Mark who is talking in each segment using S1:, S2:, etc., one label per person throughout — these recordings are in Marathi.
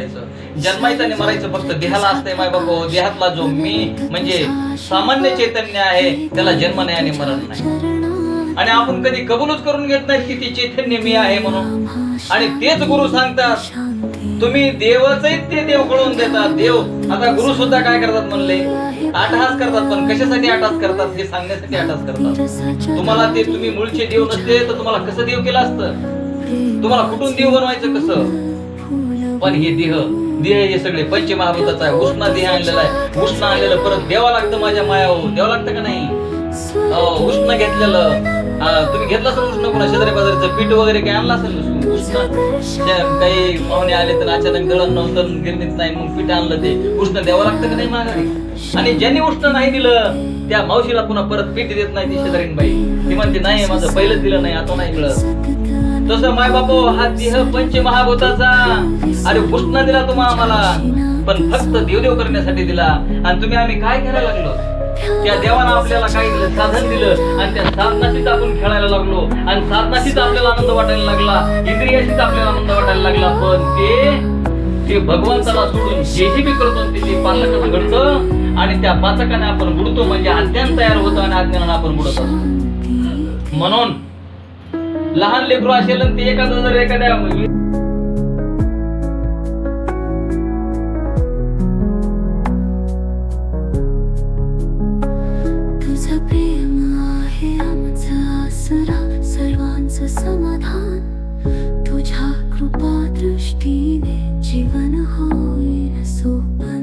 S1: जन्मायचं आणि मरायचं फक्त देहाला असतंय माय बाबा देहातला जो मी म्हणजे सामान्य चैतन्य आहे त्याला जन्म नाही आणि मरण नाही. आणि आपण कधी कबूलच करून घेत नाही की ती चैतन्य मी आहे म्हणून. आणि तेच गुरु सांगतात तुम्ही देवाचंही ते देव कळून देतात. देव आता गुरु सुद्धा काय करतात म्हणले? आठहास करतात पण कशासाठी आठहास करतात? हे सांगण्यासाठी आठहास करतात. तुम्हाला ते तुम्ही मूळचे देव नसते तर तुम्हाला कसं देव केलं असतं? तुम्हाला कुठून देव बनवायचं कसं? पण हे देह देह हे सगळे पंचमहाभूताचा आहे. उष्णा देह आणलेला आहे. उष्ण आणलेलं परत द्यावं लागतं माझ्या माया हो द्यावं लागतं का नाही? उष्ण घेतलेलं. तुम्ही घेतलं असेल उष्ण पुन्हा शेजारी बाजारीचं पीठ वगैरे काही आणलं असेल उष्ण? काही पाहुणे आले तर अचानक दळण नव्हतं गिरणीत नाही मग पीठ आणलं ते. उष्ण द्यावं लागतं का नाही माघारी? आणि ज्यांनी उष्ण नाही दिलं त्या मावशीला पुन्हा परत पीठ देत नाही ती शेजारीन बाई. ती म्हणते नाही माझं पहिलं दिलं नाही आता नाही मिळत. तसं माय बापो हा देह पंचमहाभूताचा. अरे कृष्ण दिला तुम्हा आम्हाला पण फक्त देवदेव करण्यासाठी दिला. आणि तुम्ही आम्ही काय करायला लागलो? त्या देवानं आपल्याला काही साधन दिलं. आणि त्या साधनाशीच आपण खेळायला लागलो. आणि साधनाशीच आपल्याला आनंद वाटायला लागला. इंद्रियाशीच आपल्याला आनंद वाटायला लागला. पण ते ते भगवंताला सोडून जेही बी करतो ते ते पालकाचं घडतं आणि त्या पाचकाने आपण बुडतो. म्हणजे अज्ञान तयार होतं आणि अज्ञानाने आपण बुडत. असतो म्हणून लहान लेकरू असेल ते एखादं जर एखाद्या
S2: तुझं प्रेम आहे आमचा आसरा सर्वांचं समाधान. तुझ्या कृपा दृष्टीने जीवन होईल सोपन.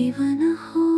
S2: दृष्टीने जीवन होईल